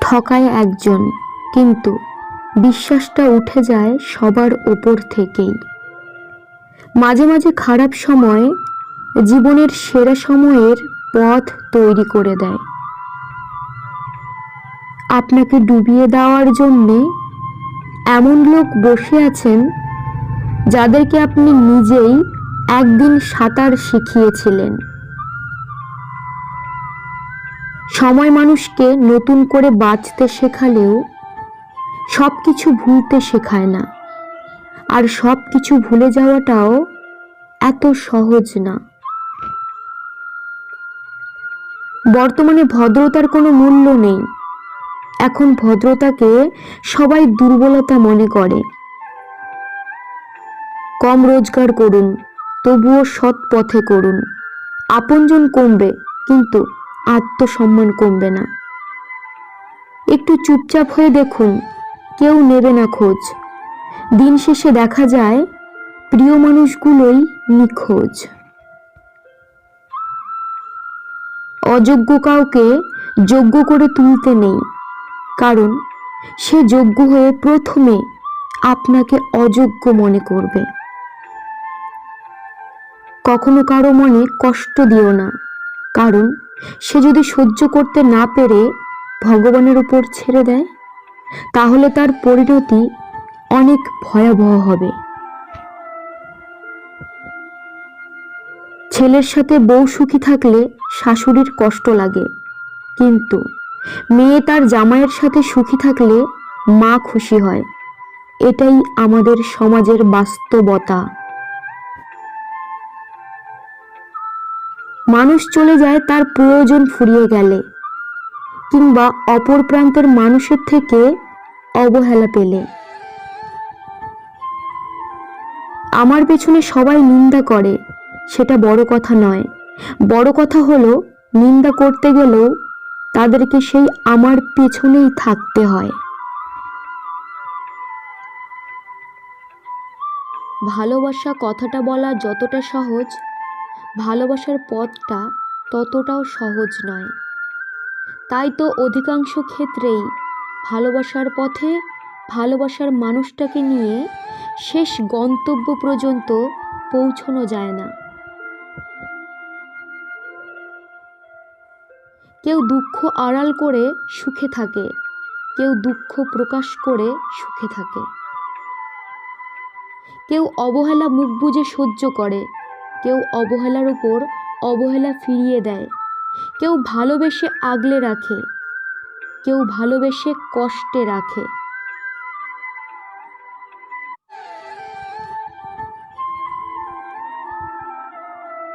ঠকায় একজন, কিন্তু বিশ্বাসটা উঠে যায় সবার ওপর থেকেই। মাঝে মাঝে খারাপ সময় জীবনের সেরা সময়ের পথ তৈরি করে দেয়। আপনাকে ডুবিয়ে দেওয়ার জন্যে এমন লোক বসে আছেন যাদেরকে আপনি নিজেই একদিন সাঁতার শিখিয়েছিলেন। সময় মানুষকে নতুন করে বাঁচতে শেখালেও সব কিছু ভুলতে শেখায় না। আর সব কিছু ভুলে যাওয়াটাও এত সহজ না। বর্তমানে ভদ্রতার কোনো মূল্য নেই। এখন ভদ্রতাকে সবাই দুর্বলতা মনে করে। কম রোজগার করুন, তবুও সৎ পথে করুন। আপনজন কমবে, কিন্তু আত্মসম্মান কমবে না। একটু চুপচাপ হয়ে দেখুন, কেউ নেবে না খোঁজ। দিন শেষে দেখা যায়, প্রিয় মানুষগুলোই নিখোঁজ। অযোগ্য কাউকে যোগ্য করে তুলতে নেই, কারণ সে যোগ্য হয়ে প্রথমে আপনাকে অযোগ্য মনে করবে। কখনো কারও মনে কষ্ট দিও না, কারণ সে যদি সহ্য করতে না পেরে ভগবানের উপর ছেড়ে দেয়, তাহলে তার পরিণতি অনেক ভয়াবহ হবে। ছেলের সাথে বউ সুখী থাকলে শাশুড়ির কষ্ট লাগে, কিন্তু মেয়ে তার জামাইয়ের সাথে সুখী থাকলে মা খুশি হয়। এটাই আমাদের সমাজের বাস্তবতা। মানুষ চলে যায় তার প্রয়োজন ফুরিয়ে গেলে, কিংবা অপর প্রান্তের মানুষের থেকে অবহেলা পেলে। আমার পেছনে সবাই নিন্দা করে, সেটা বড় কথা নয়। বড় কথা হলো, নিন্দা করতে গেলেও তাদেরকে সেই আমার পেছনেই থাকতে হয়। ভালোবাসা কথাটা বলা যতটা সহজ ভালোবাসার পথটা ততটাও সহজ নয়। তাই তো অধিকাংশ ক্ষেত্রেই ভালোবাসার পথে ভালোবাসার মানুষটাকে নিয়ে শেষ গন্তব্য পর্যন্ত পৌঁছানো যায় না। কেউ দুঃখ আড়াল করে সুখে থাকে, কেউ দুঃখ প্রকাশ করে সুখে থাকে। কেউ অবহেলা মুখ বুজে সহ্য করে কেউ অবহেলার উপর অবহেলা ফিরিয়ে দেয়। কেউ ভালোবেসে আগলে রাখে। কেউ ভালোবেসে কষ্টে রাখে।